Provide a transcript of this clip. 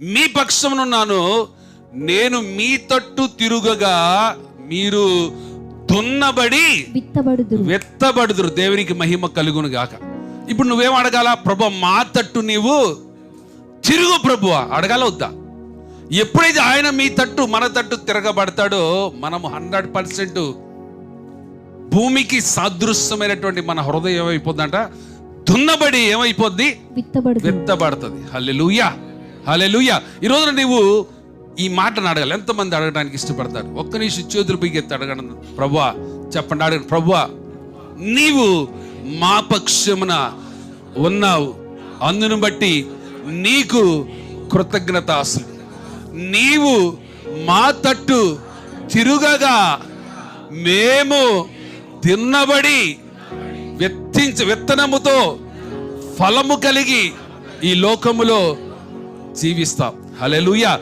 మీ పక్షమునున్నాను నేను మీ తట్టు తిరుగగా మీరు దున్నబడి విత్తబడుదురు. దేవునికి మహిమ కలుగును గాక. ఇప్పుడు నువ్వేం అడగాల? ప్రభు మా తట్టు నీవు తిరుగు ప్రభు అడగాల వద్దా? ఎప్పుడైతే ఆయన మీ తట్టు మన తట్టు తిరగబడతాడో మనము హండ్రెడ్ పర్సెంట్ భూమికి సాదృశ్యమైనటువంటి మన హృదయం ఏమైపోద్దంట? దున్నబడి ఏమైపోద్ది? విత్తబడుదురు. వెత్తబడుతుంది. హల్లెలూయా. హలే ఈ రోజున నీవు ఈ మాటను అడగాలి. ఎంతమంది అడగడానికి ఇష్టపడతారు? ఒక్క నిమిషం చేతులు బిగ్గెత్తి అడగడం. ప్రభువా చెప్పండి అడగండి. ప్రభువా నీవు మా పక్షమున ఉన్నావు. అందును బట్టి నీకు కృతజ్ఞతాసులు నీవు మా తట్టు తిరుగగా మేము తిన్నబడి వెత్తించ విత్తనముతో ఫలము కలిగి ఈ లోకములో జీవిస్తాం. హల్లెలూయా.